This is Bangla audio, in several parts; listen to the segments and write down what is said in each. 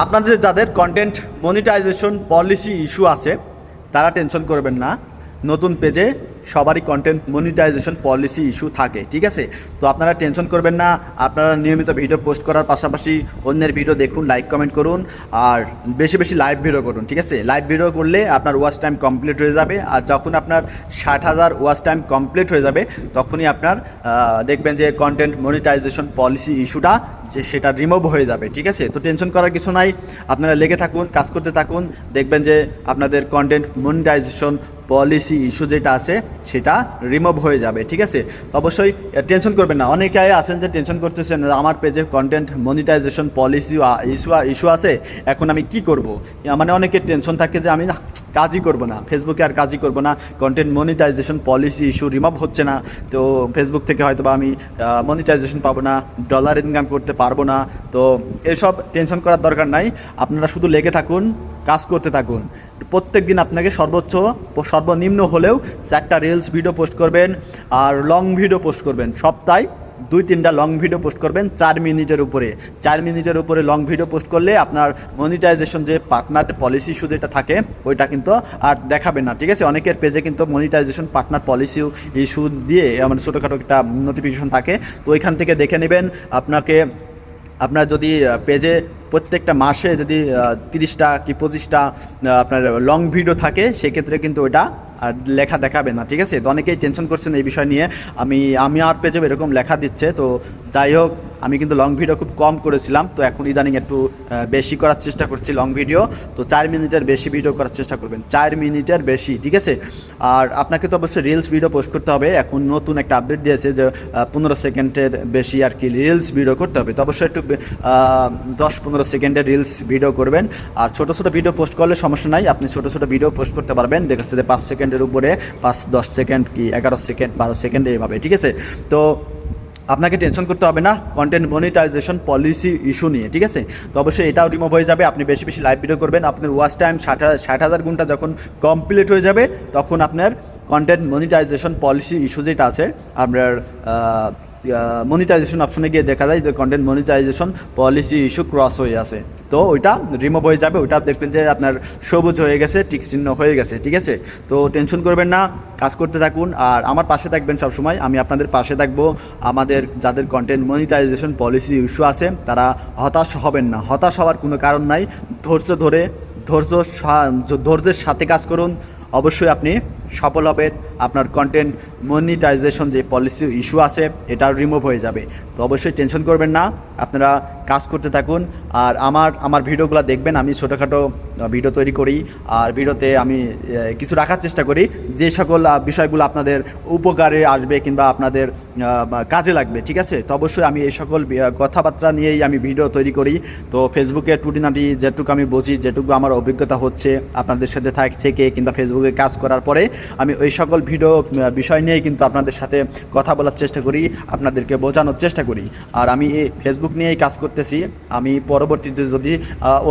আপনাদের যাদের কন্টেন্ট মনিটাইজেশন পলিসি ইস্যু আছে, তারা টেনশন করবেন না। নতুন পেজে সবারই কন্টেন্ট মনিটাইজেশন পলিসি ইস্যু থাকে, ঠিক আছে? তো আপনারা টেনশন করবেন না, আপনারা নিয়মিত ভিডিও পোস্ট করার পাশাপাশি অন্যের ভিডিও দেখুন লাইক কমেন্ট করুন, আর বেশি বেশি লাইভ ভিডিও করুন, ঠিক আছে? লাইভ ভিডিও করলে আপনার ওয়াচ টাইম কমপ্লিট হয়ে যাবে, আর যখন আপনার ষাট হাজার ওয়াচ টাইম কমপ্লিট হয়ে যাবে, তখনই আপনার দেখবেন যে কন্টেন্ট মনিটাইজেশন পলিসি ইস্যুটা যে সেটা রিমুভ হয়ে যাবে, ঠিক আছে? তো টেনশন করার কিছু নাই, আপনারা লেগে থাকুন, কাজ করতে থাকুন, দেখবেন যে আপনাদের কন্টেন্ট মনিটাইজেশন পলিসি ইস্যু যেটা আছে, সেটা রিমুভ হয়ে যাবে, ঠিক আছে? অবশ্যই টেনশন করবেন না। অনেকে আছেন যে টেনশন করতেছেন, আমার পেজে content monetization policy issue issue আছে, এখন আমি কি করব? মানে অনেকের টেনশন থাকে যে আমি কাজই করব না। ফেসবুকে আর কাজই করব না। Content monetization policy issue remove হচ্ছে না। তো ফেসবুক থেকে হয়তো বা আমি মনিটাইজেশন পাবো না ডলার ইনকাম করতে পারব না। তো এসব টেনশন করার দরকার নাই। আপনারা শুধু লেগে থাকুন, কাজ করতে থাকুন। প্রত্যেক দিন আপনাকে সর্বোচ্চ, সর্বনিম্ন হলেও চারটা রিলস ভিডিও পোস্ট করবেন, আর লং ভিডিও পোস্ট করবেন। সপ্তাহে দুই তিনটা লং ভিডিও পোস্ট করবেন চার মিনিটের উপরে। চার মিনিটের উপরে লং ভিডিও পোস্ট করলে আপনার মনিটাইজেশন যে পার্টনার পলিসি ইস্যু যেটা থাকে, ওইটা কিন্তু আর দেখাবেন না, ঠিক আছে? অনেকের পেজে কিন্তু মনিটাইজেশন পার্টনার পলিসি ইস্যু দিয়ে আমার ছোটোখাটো একটা নোটিফিকেশন থাকে। তো ওইখান থেকে দেখে নেবেন আপনাকে, আপনার যদি পেজে প্রত্যেকটা মাসে যদি তিরিশটা কি পঁচিশটা আপনার লং ভিডিও থাকে, সেক্ষেত্রে কিন্তু ওটা লেখা দেখাবে না, ঠিক আছে? তো অনেকেই টেনশন করছেন এই বিষয় নিয়ে। আমি আমি আর পেজে এরকম লেখা দিচ্ছে, তো যাই হোক আমি কিন্তু লং ভিডিও খুব কম করেছিলাম, তো এখন ইদানিং একটু বেশি করার চেষ্টা করছি লং ভিডিও তো চার মিনিটের বেশি ভিডিও করার চেষ্টা করবেন, চার মিনিটের বেশি, ঠিক আছে? আর আপনাকে তো অবশ্যই রিলস ভিডিও পোস্ট করতে হবে, এখন নতুন একটা আপডেট দিয়েছে যে পনেরো সেকেন্ডের বেশি আর কি রিলস ভিডিও করতে হবে, তো অবশ্যই একটু দশ পনেরো সেকেন্ডের রিলস ভিডিও করবেন, আর ছোটো ছোটো ভিডিও পোস্ট করলে সমস্যা নাই, আপনি ছোটো ছোটো ভিডিও পোস্ট করতে পারবেন দেখাচ্ছে যে পাঁচ সেকেন্ডের উপরে পাঁচ, দশ সেকেন্ড কি, এগারো সেকেন্ড, বারো সেকেন্ড এইভাবে ঠিক আছে? তো আপনাকে টেনশন করতে হবে না কন্টেন্ট মনিটাইজেশন পলিসি ইস্যু নিয়ে, ঠিক আছে? তো অবশ্যই এটাও রিমুভ হয়ে যাবে, আপনি বেশি বেশি লাইভ ভিডিও করবেন, আপনার ওয়াচ টাইম ষাট ষাট হাজার ঘণ্টা যখন কমপ্লিট হয়ে যাবে, তখন আপনার কন্টেন্ট মনিটাইজেশন পলিসি ইস্যু যেটা আছে, আপনার মনিটাইজেশন অপশনে গিয়ে দেখা যায় যে content monetization policy issue cross হয়ে আছে। তো ওইটা রিমুভ হয়ে যাবে, ওইটা দেখবেন যে আপনার সবুজ হয়ে গেছে টিক চিহ্ন হয়ে গেছে, ঠিক আছে? তো টেনশন করবেন না, কাজ করতে থাকুন। আর আমার পাশে থাকবেন সবসময়, আমি আপনাদের পাশে থাকব। আমাদের যাদের কন্টেন্ট মনিটাইজেশন পলিসি ইস্যু আছে, তারা হতাশ হবেন না। হতাশ হওয়ার কোনো কারণ নাই। ধৈর্য ধরে, ধৈর্য ধৈর্যের সাথে কাজ করুন। অবশ্যই আপনি সফল হবেন আপনার কন্টেন্ট মনিটাইজেশন যে পলিসি ইস্যু আছে, এটা রিমুভ হয়ে যাবে। তো অবশ্যই টেনশন করবেন না। আপনারা কাজ করতে থাকুন। আর আমার আমার ভিডিওগুলো দেখবেন। আমি ছোটোখাটো ভিডিও তৈরি করি। আর ভিডিওতে আমি কিছু রাখার চেষ্টা করি। যে সকল বিষয়গুলো আপনাদের উপকারে আসবে কিংবা আপনাদের কাজে লাগবে, ঠিক আছে? তো অবশ্যই আমি এই সকল কথাবার্তা নিয়েই আমি ভিডিও তৈরি করি। তো ফেসবুকে টুটিনাটি যেটুকু আমি বুঝি, যেটুকু আমার অভিজ্ঞতা হচ্ছে আপনাদের সাথে থাক, থেকে কিংবা ফেসবুকে কাজ করার পরে আমি ওই সকল ভিডিও বিষয় নিয়েই কিন্তু আপনাদের সাথে কথা বলার চেষ্টা করি, আপনাদেরকে বোঝানোর চেষ্টা করি। আর আমি এই ফেসবুক নিয়েই কাজ করতেছি। আমি পরবর্তীতে যদি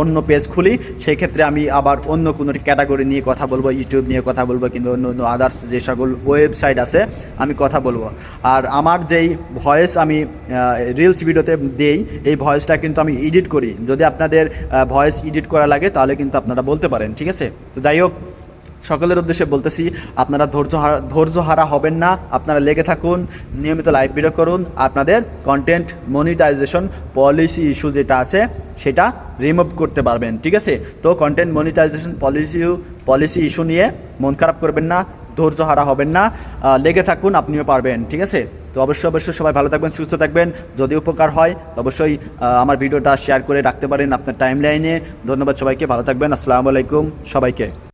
অন্য পেজ খুলি সেই ক্ষেত্রে আমি আবার অন্য কোনো ক্যাটাগরি নিয়ে কথা বলব ইউটিউব নিয়ে কথা বলব, কিংবা অন্য অন্য আদার্স যে সকল ওয়েবসাইট আছে, আমি কথা বলব। আর আমার যেই ভয়েস আমি রিলস ভিডিওতে দেই, এই ভয়েসটা কিন্তু আমি এডিট করি। যদি আপনাদের ভয়েস এডিট করা লাগে, তাহলে কিন্তু আপনারা বলতে পারেন, ঠিক আছে? তো যাই হোক সকলের উদ্দেশ্যে বলতেছি, আপনারা ধৈর্য হারা ধৈর্য হারা হবেন না, আপনারা লেগে থাকুন, নিয়মিত লাইভ ভিডিও করুন, আপনাদের কন্টেন্ট মনিটাইজেশন পলিসি ইস্যু যেটা আছে, সেটা রিমুভ করতে পারবেন, ঠিক আছে? তো content monetization policy policy issue নিয়ে মন খারাপ করবেন না, ধৈর্য হারা হবেন না লেগে থাকুন, আপনিও পারবেন, ঠিক আছে? তো অবশ্যই অবশ্যই সবাই ভালো থাকবেন, সুস্থ থাকবেন, যদি উপকার হয় অবশ্যই আমার ভিডিওটা শেয়ার করে রাখতে পারেন আপনার টাইম লাইনে ধন্যবাদ সবাইকে, ভালো থাকবেন, আসসালামু আলাইকুম সবাইকে।